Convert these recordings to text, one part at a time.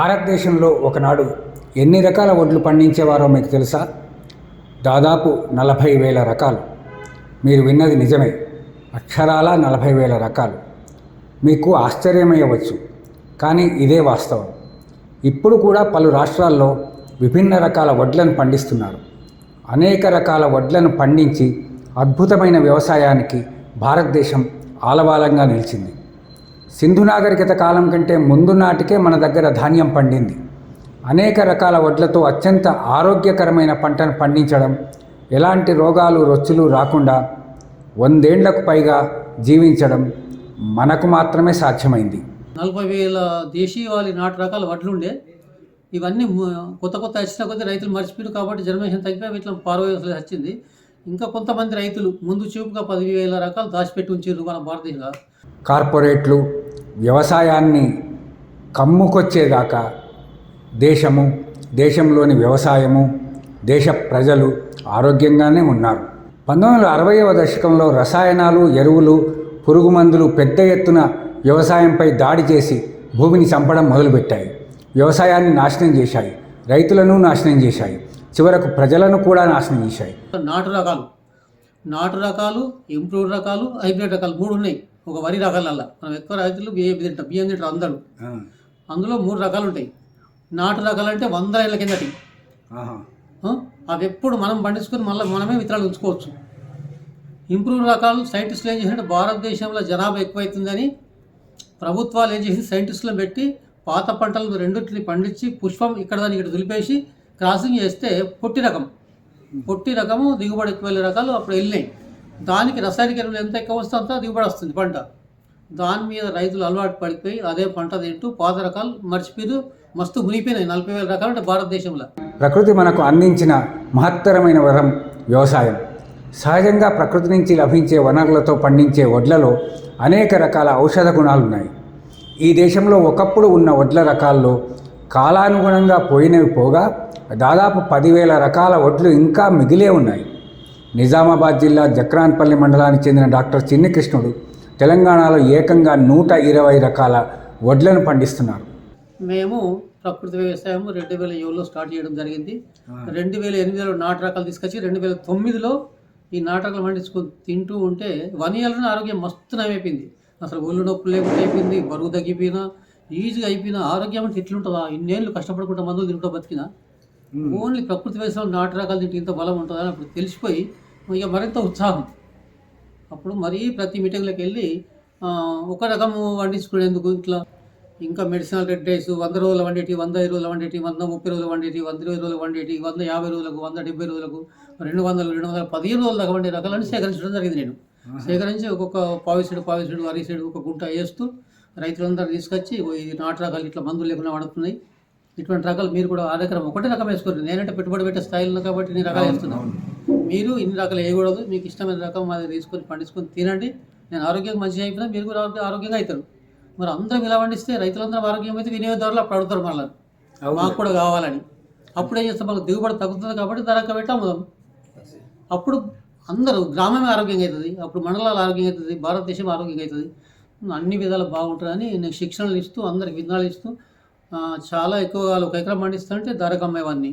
భారతదేశంలో ఒకనాడు ఎన్ని రకాల వడ్లు పండించేవారో మీకు తెలుసా? దాదాపు నలభై వేల రకాలు. మీరు విన్నది నిజమే. అక్షరాల నలభై వేల రకాలు. మీకు ఆశ్చర్యమయ్యవచ్చు. కానీ ఇదే వాస్తవం. ఇప్పుడు కూడా పలు రాష్ట్రాల్లో విభిన్న రకాల వడ్లను పండిస్తున్నారు. అనేక రకాల వడ్లను పండించి అద్భుతమైన వ్యవసాయానికి భారతదేశం ఆలవాలంగా నిలిచింది. సింధు నాగరికత కాలం కంటే ముందు నాటికే మన దగ్గర ధాన్యం పండింది. అనేక రకాల వడ్లతో అత్యంత ఆరోగ్యకరమైన పంటను పండించడం ఎలాంటి రోగాలు రొచ్చులు రాకుండా వందేళ్ళకు పైగా జీవించడం మనకు మాత్రమే సాధ్యమైంది. నలభై వేల దేశీయవాలి నాటు రకాల వడ్లు ఉండే ఇవన్నీ కొత్త కొత్త వచ్చిన కొద్ది రైతులు మర్చిపోయారు కాబట్టి జనరేషన్ తగ్గిపోయి వీటిలో పారవేయాల్సి వచ్చింది. ఇంకా కొంతమంది రైతులు ముందు చూపుగా పదివేల రకాలు దాచిపెట్టి ఉంచారు మన భారతదేశంలో. కార్పొరేట్లు వ్యవసాయాన్ని కమ్ముకొచ్చేదాకా దేశము దేశంలోని వ్యవసాయము దేశ ప్రజలు ఆరోగ్యంగానే ఉన్నారు. పంతొమ్మిది వందల అరవైవ దశకంలో రసాయనాలు ఎరువులు పురుగు మందులు పెద్ద ఎత్తున వ్యవసాయంపై దాడి చేసి భూమిని చంపడం మొదలుపెట్టాయి. వ్యవసాయాన్ని నాశనం చేశాయి. రైతులను నాశనం చేశాయి. చివరకు ప్రజలను కూడా నాశనం చేశాయి. నాటు రకాలు. నాటు రకాలు ఇంప్రూవ్ రకాలు హైబ్రిడ్ రకాలు మూడు ఉన్నాయి. ఒక వరి రకాలల్లా. మనం ఎక్కువ రైతులు బియ్యం తింటాం. బియ్యం తింటారు అందరూ. అందులో మూడు రకాలు ఉంటాయి నాటు రకాలు అంటే వంద ఏళ్ళ కిందటి? అవి ఎప్పుడు మనం పండించుకొని మళ్ళీ మనమే విత్తనాలు ఉంచుకోవచ్చు. ఇంప్రూవ్ రకాలు సైంటిస్టులు ఏం చేసినట్టు భారతదేశంలో జనాభా ఎక్కువైతుందని ప్రభుత్వాలు ఏం చేసి సైంటిస్టులను పెట్టి పాత పంటలు రెండింటిని పండించి పుష్పం ఇక్కడ దాన్ని ఇక్కడ దులిపేసి క్రాసింగ్ చేస్తే పొట్టి రకం. పొట్టి రకము దిగుబడి ఎక్కువ వెళ్ళే రకాలు అప్పుడు వెళ్ళినాయి. దానికి రసాయనిక ఎరువులు ఎంత ఎక్కువ వస్తే అంత దిగుబడి వస్తుంది పంట. దాని మీద రైతులు అలవాటు పడిపోయి అదే పంట తింటూ పాత రకాలు మర్చిపోయి మస్తు మునిగిపోయినాయి నలభై వేల రకాలు అంటే భారతదేశంలో. ప్రకృతి మనకు అందించిన మహత్తరమైన వరం వ్యవసాయం. సహజంగా ప్రకృతి నుంచి లభించే వనరులతో పండించే వడ్లలో అనేక రకాల ఔషధ గుణాలు ఉన్నాయి ఈ దేశంలో ఒకప్పుడు ఉన్న వడ్ల రకాల్లో కాలానుగుణంగా పోయినవి పోగా దాదాపు పదివేల రకాల వడ్లు ఇంకా మిగిలే ఉన్నాయి. నిజామాబాద్ జిల్లా జక్రాన్పల్లి మండలానికి చెందిన డాక్టర్ చిన్ని కృష్ణుడు తెలంగాణలో ఏకంగా నూట ఇరవై రకాల వడ్లను పండిస్తున్నారు. మేము ప్రకృతి వ్యవసాయం రెండు వేల ఏడులో స్టార్ట్ చేయడం జరిగింది. రెండు వేల ఎనిమిదిలో నాటు రకాలు తీసుకొచ్చి రెండు వేల తొమ్మిదిలో ఈ నాటు రకాలు పండించుకొని తింటూ ఉంటే వన్ ఇయర్లోనే ఆరోగ్యం మస్తు నయమైపోయింది. అసలు ఒళ్ళు నొప్పులు లేకుండా అయిపోయింది బరువు తగ్గిపోయినా ఈజీగా అయిపోయినా ఆరోగ్యం అంటే ఇట్లుంటుందా ఇన్నేళ్ళు కష్టపడకుండా మందులు తింటూ బతికినా ఓన్లీ ప్రకృతి వ్యవసాయం నాటు రకాలు తింటే ఇంత బలం ఉంటుందని అప్పుడు తెలిసిపోయి ఇక మరింత ఉత్సాహం. అప్పుడు మరీ ప్రతి మీటింగ్లోకి వెళ్ళి ఒక రకము వండించుకునేందుకు ఇట్లా ఇంకా మెడిసినల్ రెడ్ డేస్ వంద రోజులు వండేటి వంద ఇరవై రోజులు వండేటి వంద ముప్పై రోజులు వండేటి వంద ఇరవై రోజులు వండేటి వంద యాభై రోజులకు వంద డెబ్బై రోజులకు రెండు వందలు రెండు వందల పదిహేను రోజుల దాకా వండే రకాలను సేకరించడం జరిగింది నేను. సేకరించి ఒక్కొక్క పావిసీడు పావిసీడు అరిసీడు ఒక గుంట వేస్తూ రైతులందరూ తీసుకొచ్చి "ఓ ఇది నాటు రకాలు ఇట్లా మందులు లేకుండా వండుతున్నాయి. ఇటువంటి రకాలు మీరు కూడా ఆ రకం ఒకటే రకం వేసుకోరు. నేనంటే పెట్టుబడి పెట్టే స్థాయిలో కాబట్టి నేను రకాలు వేస్తున్నాను. మీరు ఇన్ని రకాలు వేయకూడదు. మీకు ఇష్టమైన రకం అది తీసుకొని పండించుకొని తినండి. నేను ఆరోగ్యంగా మంచిగా అయిపోయినా మీరు కూడా ఆరోగ్య- ఆరోగ్యంగా అవుతారు. మరి అందరం ఇలా పండిస్తే రైతులందరూ ఆరోగ్యం అయితే వినియోగదారులు అప్పుడు అడుగుతారు మళ్ళీ. మాకు కూడా కావాలని. అప్పుడు ఏం చేస్తాం? మనకు దిగుబడి తగ్గుతుంది కాబట్టి ధర పెట్టి అమ్ముదాం. అప్పుడు అందరూ గ్రామమే ఆరోగ్యంగా అవుతుంది. అప్పుడు మండలాలు ఆరోగ్యంగా అవుతుంది. భారతదేశం ఆరోగ్యంగా అవుతుంది. అన్ని విధాలు బాగుంటుందని నేను శిక్షణలు ఇస్తూ అందరికి విధానాలు ఇస్తూ చాలా ఎక్కువగా ఒక ఎకరం పండిస్తా అంటే ధరకు అమ్మేవాడిని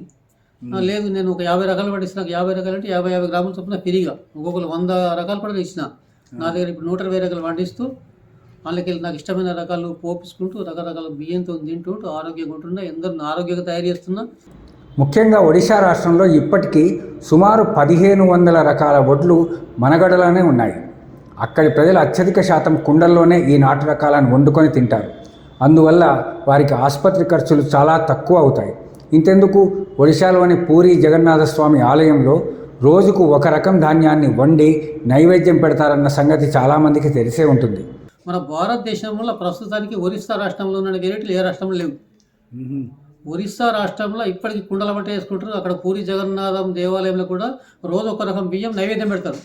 ఆ, లేదు నేను ఒక యాభై రకాలు పండిస్తున్నా నాకు యాభై రకాలు అంటే యాభై యాభై గ్రాముల చొప్పున ఫ్రీగా ఒక్కొక్కరు వంద రకాలు కూడా ఇచ్చిన. నా దగ్గర ఇప్పుడు నూట ఇరవై రకాలు పండిస్తూ వాళ్ళకి నాకు ఇష్టమైన రకాలు పోపించుకుంటూ రకరకాల బియ్యంతో తింటూ ఆరోగ్యంగా ఉంటున్నా ఎందరిని ఆరోగ్యంగా తయారు చేస్తున్నా. ముఖ్యంగా ఒడిశా రాష్ట్రంలో ఇప్పటికీ సుమారు పదిహేను వందల రకాల వడ్లు మనగడలోనే ఉన్నాయి. అక్కడి ప్రజలు అత్యధిక శాతం కుండల్లోనే ఈ నాటు రకాలను వండుకొని తింటారు. అందువల్ల వారికి ఆసుపత్రి ఖర్చులు చాలా తక్కువ అవుతాయి. ఇంతెందుకు? ఒడిశాలోని పూరి జగన్నాథ స్వామి ఆలయంలో రోజుకు ఒక రకం ధాన్యాన్ని వండి నైవేద్యం పెడతారన్న సంగతి చాలామందికి తెలిసే ఉంటుంది. మన భారతదేశంలో ప్రస్తుతానికి ఒరిస్సా రాష్ట్రంలో ఉన్న వెరైటీలు ఏ రాష్ట్రంలో లేవు. ఒరిస్సా రాష్ట్రంలో ఇప్పటికి కుండల వంట వేసుకుంటారు. అక్కడ పూరి జగన్నాథం దేవాలయంలో కూడా రోజు ఒక రకం బియ్యం నైవేద్యం పెడతారు.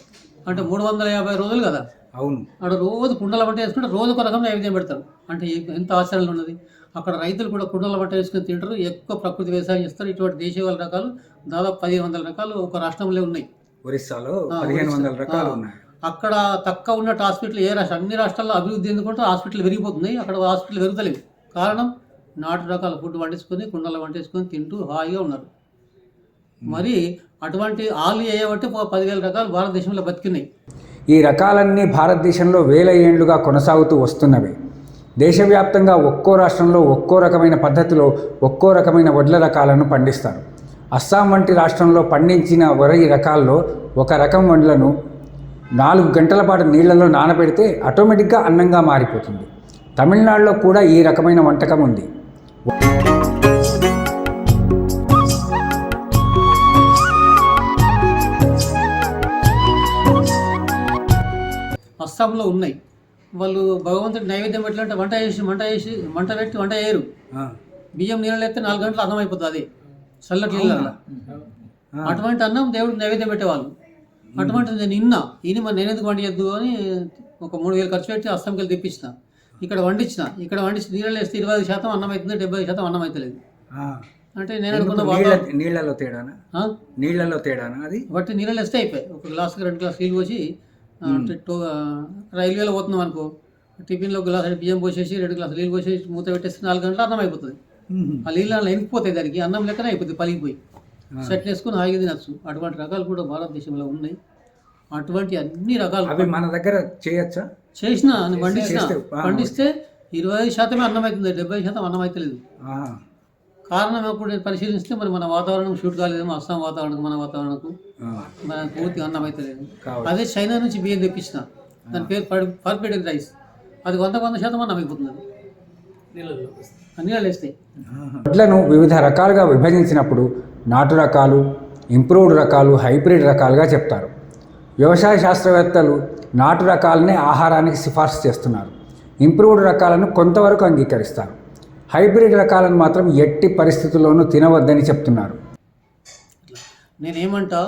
అంటే మూడు వందల యాభై రోజులు కదా. అవును. అక్కడ రోజు కుండల వంట వేసుకుంటే రోజు ఒక రకం నైవేద్యం పెడతారు. అంటే ఎంత ఆచరణ ఉన్నది. అక్కడ రైతులు కూడా కుండల వంట వేసుకొని తింటారు. ఎక్కువ ప్రకృతి వ్యవసాయం చేస్తారు. ఇటువంటి దేశీయ రకాలు దాదాపు పదిహేను వందల రకాలు ఒక రాష్ట్రంలో ఉన్నాయి. ఒరిస్సాలో పదిహేను వందల. రకాలు. ఉన్నాయి. అక్కడ తక్కువ ఉన్నట్టు హాస్పిటల్ ఏ రాష్ట్రం? అన్ని రాష్ట్రాల్లో అభివృద్ధి ఎందుకుంటే హాస్పిటల్ పెరిగిపోతుంది అక్కడ హాస్పిటల్ పెరుగుతలేవు కారణం నాటు రకాల ఫుడ్ వండించుకొని కుండలో వండించుకొని తింటూ హాయిగా ఉన్నారు. మరి అటువంటి ఆలు చేయబట్టి ప- పదివేల రకాలు భారతదేశంలో బతికినాయి. ఈ రకాలన్నీ భారతదేశంలో వేల ఏండ్లుగా కొనసాగుతూ వస్తున్నవి. దేశవ్యాప్తంగా ఒక్కో రాష్ట్రంలో ఒక్కో రకమైన పద్ధతిలో ఒక్కో రకమైన వడ్ల రకాలను పండిస్తారు. అస్సాం వంటి రాష్ట్రంలో పండించిన వరి రకాల్లో ఒక రకం వడ్లను నాలుగు గంటల పాటు నీళ్ళలో నానబెడితే ఆటోమేటిక్గా అన్నంగా మారిపోతుంది. తమిళనాడులో కూడా ఈ రకమైన వంటకం ఉంది. అస్సాంలో ఉన్నాయి. వాళ్ళు భగవంతుడి నైవేద్యం పెట్టాలంటే వంట చేసి మంట చేసి మంట పెట్టి వంట చేయరు. బియ్యం నీళ్ళు ఎత్తే నాలుగు గంటలు అన్నం అయిపోతుంది అది. చల్లటి అటువంటి అన్నం దేవుడికి నైవేద్యం పెట్టేవాళ్ళు. అటువంటిది నేను ఇన్నా ఈయన మరి నేను ఎందుకు వండియద్దు అని ఒక మూడు వేలు ఖర్చు పెట్టి అస్సాంకి వెళ్ళి తెప్పించిన. ఇక్కడ వండించిన. ఇక్కడ వండించి నీళ్ళు వేస్తే ఇరవై ఐదు శాతం అన్నం అవుతుంది డెబ్బై ఐదు శాతం అన్నం అవుతలేదు. అంటే నేను అనుకున్న నీళ్ళ నీళ్ళలో తేడానా? నీళ్ళలో తేడానా అది? బట్టి నీళ్ళు వేస్తే అయిపోయాయి. ఒక గ్లాస్కి రెండు గ్లాస్ నీళ్ళు పోసి రైల్వేలో పోతున్నాం అనుకో టిఫిన్లో గ్లాస్ బియ్యం పోసేసి రెండు గ్లాసులు నీళ్ళు పోసేసి మూత పెట్టేసి నాలుగు గంటలు అన్నం అయిపోతుంది. ఆ నీళ్ళు అలా ఎనికిపోతాయి దానికి అన్నం లెక్కనే అయిపోతుంది పలిగిపోయి. సెట్ వేసుకుని హాయిగా తినచ్చు అటువంటి రకాలు కూడా భారతదేశంలో ఉన్నాయి. అటువంటి అన్ని రకాలు అవి మన దగ్గర చేయొచ్చా? చేసిన ఆ, పండిస్తే ఇరవై శాతమే అన్నం అవుతుంది డెబ్బై శాతం అన్నం అవుతలేదు. కారణం ఎప్పుడు నేను పరిశీలిస్తే మరి మన వాతావరణం షూట్ కాలేదేమో అస్సాం వాతావరణం మన వాతావరణకు. మన పూర్తి అన్నం అవుతలేదు కావచ్చు. అదే చైనా నుంచి బియ్యం తెప్పించిన. దాని పేరు పర్ఫెక్ట్ రైస్. అది వంద వంద శాతం అన్నం అయిపోతుంది. అది నీళ్ళు వేస్తాయి. వడ్లను వివిధ రకాలుగా విభజించినప్పుడు నాటు రకాలు ఇంప్రూవ్డ్ రకాలు హైబ్రిడ్ రకాలుగా చెప్తారు. వ్యవసాయ శాస్త్రవేత్తలు నాటు రకాలనే ఆహారానికి సిఫార్సు చేస్తున్నారు. ఇంప్రూవ్డ్ రకాలను కొంతవరకు అంగీకరిస్తారు. హైబ్రిడ్ రకాలను మాత్రం ఎట్టి పరిస్థితుల్లోనూ తినవద్దని చెప్తున్నారు. నేనేమంటా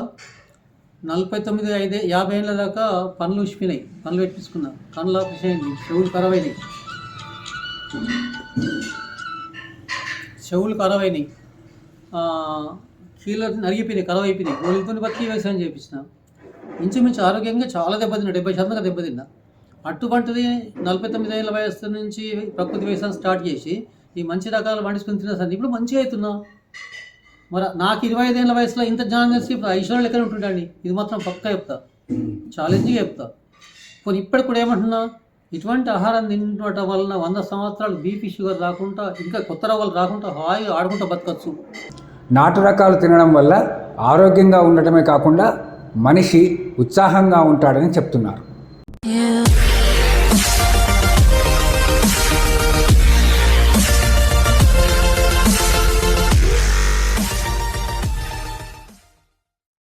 నలభై తొమ్మిది ఐదు యాభై ఏళ్ళ దాకా పనులు ఉసిపోయినాయి పనులు పెట్టించుకున్నా. పనులు ఆపరేషన్ అయింది చెవులు ఖరాబ్ అయినాయి చెవులు ఖరాబ్ అయినాయి కీళ్ళు నరిగిపోయినాయి ఖరాబ్ అయిపోయినాయి గోళీలతో బతికి వ్యవసాయం చేయించిన ఇంచుమించు ఆరోగ్యంగా చాలా దెబ్బతిన్నా డెబ్బై శాతంగా దెబ్బతిన్నా. అటువంటిది నలభై తొమ్మిది ఏళ్ళ వయస్సు నుంచి ప్రకృతి వ్యవసాయం స్టార్ట్ చేసి ఈ మంచి రకాలు పండించుకుని తిన్నా సరే ఇప్పుడు మంచిగా అవుతున్నా. మరి నాకు ఇరవై ఐదేళ్ళ వయసులో ఇంత జ్ఞానం తెలిసి ఇప్పుడు ఐశ్వర్యం ఎక్కడ ఉంటుండండి? ఇది మాత్రం పక్కా చెప్తా. ఛాలెంజ్గా చెప్తా. పోనీ ఇప్పటికి కూడా ఏమంటున్నా? ఇటువంటి ఆహారం తినటం వలన వంద సంవత్సరాలు బీపీ షుగర్ రాకుండా ఇంకా కొత్త రోగాలు రాకుండా హాయిగా ఆడుకుంటూ బతకచ్చు. నాటు రకాలు తినడం వల్ల ఆరోగ్యంగా ఉండటమే కాకుండా మనిషి ఉత్సాహంగా ఉంటాడని చెప్తున్నారు.